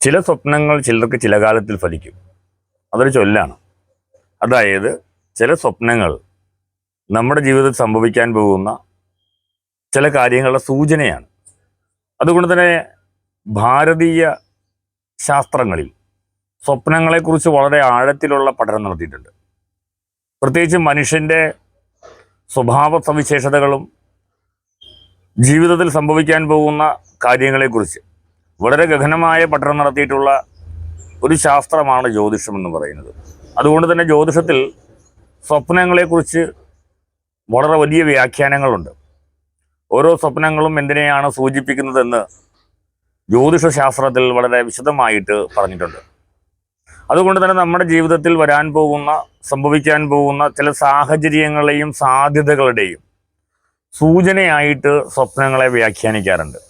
ചില സ്വപ്നങ്ങൾ ചിലർക്ക് ചില കാലത്തിൽ ഫലിക്കും. അതൊരു ചൊല്ലാണ്. അതായത് ചില സ്വപ്നങ്ങൾ നമ്മുടെ ജീവിതത്തിൽ സംഭവിക്കാൻ പോകുന്ന ചില കാര്യങ്ങളുടെ സൂചനയാണ്. അതുകൊണ്ട് തന്നെ ഭാരതീയ ശാസ്ത്രങ്ങളിൽ സ്വപ്നങ്ങളെക്കുറിച്ച് വളരെ ആഴത്തിലുള്ള പഠനം നടത്തിയിട്ടുണ്ട്. പ്രത്യേകിച്ച് മനുഷ്യന്റെ സ്വഭാവ സവിശേഷതകളും ജീവിതത്തിൽ സംഭവിക്കാൻ പോകുന്ന കാര്യങ്ങളെക്കുറിച്ച് വളരെ ഗഹനമായ പഠനം നടത്തിയിട്ടുള്ള ഒരു ശാസ്ത്രമാണ് ജ്യോതിഷം എന്ന് പറയുന്നത്. അതുകൊണ്ട് തന്നെ ജ്യോതിഷത്തിൽ സ്വപ്നങ്ങളെക്കുറിച്ച് വളരെ വലിയ വ്യാഖ്യാനങ്ങളുണ്ട്. ഓരോ സ്വപ്നങ്ങളും എന്തിനെയാണ് സൂചിപ്പിക്കുന്നതെന്ന് ജ്യോതിഷ ശാസ്ത്രത്തിൽ വളരെ വിശദമായിട്ട് പറഞ്ഞിട്ടുണ്ട്. അതുകൊണ്ട് തന്നെ നമ്മുടെ ജീവിതത്തിൽ വരാൻ പോകുന്ന സംഭവിക്കാൻ പോകുന്ന ചില സാഹചര്യങ്ങളെയും സാധ്യതകളുടെയും സൂചനയായിട്ട് സ്വപ്നങ്ങളെ വ്യാഖ്യാനിക്കാറുണ്ട്.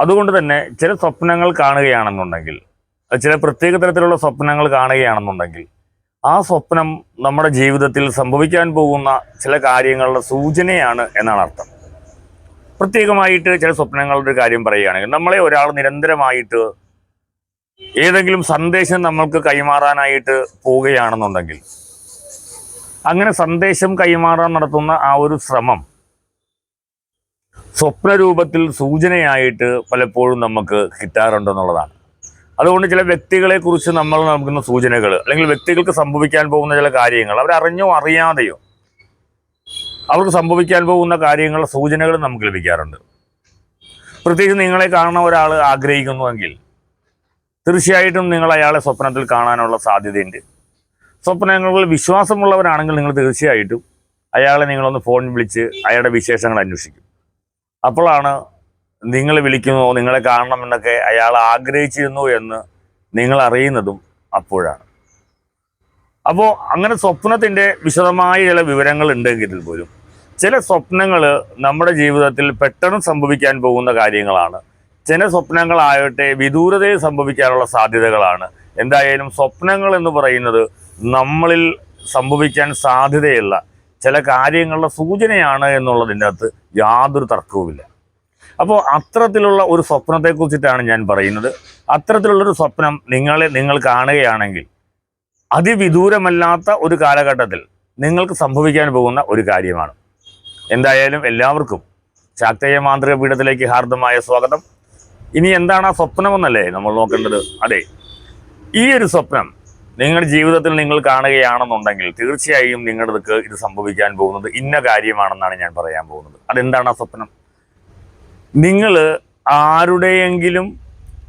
അതുകൊണ്ട് തന്നെ ചില സ്വപ്നങ്ങൾ കാണുകയാണെന്നുണ്ടെങ്കിൽ ചില പ്രത്യേക തരത്തിലുള്ള സ്വപ്നങ്ങൾ കാണുകയാണെന്നുണ്ടെങ്കിൽ ആ സ്വപ്നം നമ്മുടെ ജീവിതത്തിൽ സംഭവിക്കാൻ പോകുന്ന ചില കാര്യങ്ങളുടെ സൂചനയാണ് എന്നാണ് അർത്ഥം. പ്രത്യേകമായിട്ട് ചില സ്വപ്നങ്ങളുടെ കാര്യം പറയുകയാണെങ്കിൽ നമ്മളെ ഒരാൾ നിരന്തരമായിട്ട് ഏതെങ്കിലും സന്ദേശം നമ്മൾക്ക് കൈമാറാനായിട്ട് പോവുകയാണെന്നുണ്ടെങ്കിൽ അങ്ങനെ സന്ദേശം കൈമാറാൻ നടത്തുന്ന ആ ഒരു ശ്രമം സ്വപ്നരൂപത്തിൽ സൂചനയായിട്ട് പലപ്പോഴും നമുക്ക് കിട്ടാറുണ്ടെന്നുള്ളതാണ്. അതുകൊണ്ട് ചില വ്യക്തികളെ കുറിച്ച് നമ്മൾ നൽകുന്ന സൂചനകൾ അല്ലെങ്കിൽ വ്യക്തികൾക്ക് സംഭവിക്കാൻ പോകുന്ന ചില കാര്യങ്ങൾ അവരറിഞ്ഞോ അറിയാതെയോ അവർക്ക് സംഭവിക്കാൻ പോകുന്ന കാര്യങ്ങളുടെ സൂചനകൾ നമുക്ക് ലഭിക്കാറുണ്ട്. പ്രത്യേകിച്ച് നിങ്ങളെ കാണുന്ന ഒരാൾ ആഗ്രഹിക്കുന്നുവെങ്കിൽ തീർച്ചയായിട്ടും നിങ്ങൾ അയാളെ സ്വപ്നത്തിൽ കാണാനുള്ള സാധ്യതയുണ്ട്. സ്വപ്നങ്ങളിൽ വിശ്വാസമുള്ളവരാണെങ്കിൽ നിങ്ങൾ തീർച്ചയായിട്ടും അയാളെ നിങ്ങളൊന്ന് ഫോൺ വിളിച്ച് അയാളുടെ വിശേഷങ്ങൾ അന്വേഷിക്കും. അപ്പോഴാണ് നിങ്ങൾ വിളിക്കുന്നു നിങ്ങളെ കാണണമെന്നൊക്കെ അയാൾ ആഗ്രഹിച്ചിരുന്നു എന്ന് നിങ്ങൾ അറിയുന്നതും അപ്പോഴാണ്. അപ്പോൾ അങ്ങനെ സ്വപ്നത്തിന്റെ വിശദമായ ചില വിവരങ്ങൾ ഉണ്ടെങ്കിൽ പോലും ചില സ്വപ്നങ്ങൾ നമ്മുടെ ജീവിതത്തിൽ പെട്ടെന്ന് സംഭവിക്കാൻ പോകുന്ന കാര്യങ്ങളാണ്. ചില സ്വപ്നങ്ങളാകട്ടെ വിദൂരതയിൽ സംഭവിക്കാനുള്ള സാധ്യതകളാണ്. എന്തായാലും സ്വപ്നങ്ങൾ എന്ന് പറയുന്നത് നമ്മളിൽ സംഭവിക്കാൻ സാധ്യതയുള്ള ചില കാര്യങ്ങളുടെ സൂചനയാണ് എന്നുള്ളതിന്റെ അകത്ത് യാതൊരു തർക്കവുമില്ല. അപ്പോൾ അത്തരത്തിലുള്ള ഒരു സ്വപ്നത്തെക്കുറിച്ചിട്ടാണ് ഞാൻ പറയുന്നത്. അത്തരത്തിലുള്ളൊരു സ്വപ്നം നിങ്ങളെ നിങ്ങൾ കാണുകയാണെങ്കിൽ അതിവിദൂരമല്ലാത്ത ഒരു കാലഘട്ടത്തിൽ നിങ്ങൾക്ക് സംഭവിക്കാൻ പോകുന്ന ഒരു കാര്യമാണ്. എന്തായാലും എല്ലാവർക്കും ശാക്തേയ മാന്ത്രിക പീഠത്തിലേക്ക് ഹാർദമായ സ്വാഗതം. ഇനി എന്താണ് ആ സ്വപ്നമെന്നല്ലേ നമ്മൾ നോക്കേണ്ടത്? അതെ ഈ ഒരു സ്വപ്നം നിങ്ങളുടെ ജീവിതത്തിൽ നിങ്ങൾ കാണുകയാണെന്നുണ്ടെങ്കിൽ തീർച്ചയായും നിങ്ങളുടെ ഇത് സംഭവിക്കാൻ പോകുന്നത് ഇന്ന കാര്യമാണെന്നാണ് ഞാൻ പറയാൻ പോകുന്നത്. അതെന്താണ് ആ സ്വപ്നം? നിങ്ങൾ ആരുടെയെങ്കിലും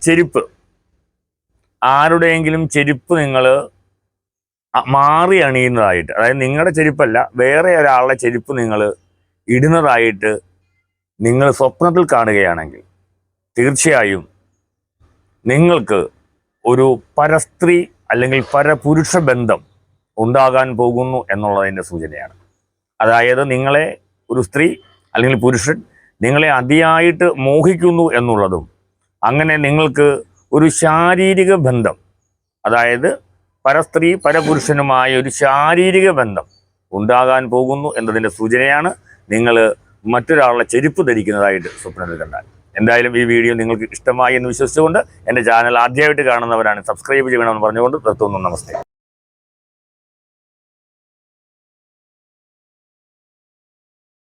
ചെരുപ്പ് ആരുടെയെങ്കിലും ചെരുപ്പ് നിങ്ങൾ മാറി അണിയുന്നതായിട്ട് അതായത് നിങ്ങളുടെ ചെരുപ്പല്ല വേറെ ഒരാളുടെ ചെരുപ്പ് നിങ്ങൾ ഇടുന്നതായിട്ട് നിങ്ങൾ സ്വപ്നത്തിൽ കാണുകയാണെങ്കിൽ തീർച്ചയായും നിങ്ങൾക്ക് ഒരു പരസ്ത്രീ അല്ലെങ്കിൽ പരപുരുഷ ബന്ധം ഉണ്ടാകാൻ പോകുന്നു എന്നുള്ളതിന്റെ സൂചനയാണ്. അതായത് നിങ്ങളെ ഒരു സ്ത്രീ അല്ലെങ്കിൽ പുരുഷൻ നിങ്ങളെ അതിയായിട്ട് മോഹിക്കുന്നു എന്നുള്ളതും അങ്ങനെ നിങ്ങൾക്ക് ഒരു ശാരീരിക ബന്ധം അതായത് പരസ്ത്രീ പരപുരുഷനുമായ ഒരു ശാരീരിക ബന്ധം ഉണ്ടാകാൻ പോകുന്നു എന്നതിന്റെ സൂചനയാണ് നിങ്ങൾ മറ്റൊരാളുടെ ചെരുപ്പ് ധരിക്കുന്നതായിട്ട് സ്വപ്നത്തിൽ കണ്ടാൽ. എന്തായാലും ഈ വീഡിയോ നിങ്ങൾക്ക് ഇഷ്ടമായി എന്ന് വിശ്വസിച്ചുകൊണ്ട് എന്റെ ചാനൽ ആദ്യമായിട്ട് കാണുന്നവരാണ് സബ്സ്ക്രൈബ് ചെയ്യണമെന്ന് പറഞ്ഞുകൊണ്ട് നിർത്തുന്നു. നമസ്തേ.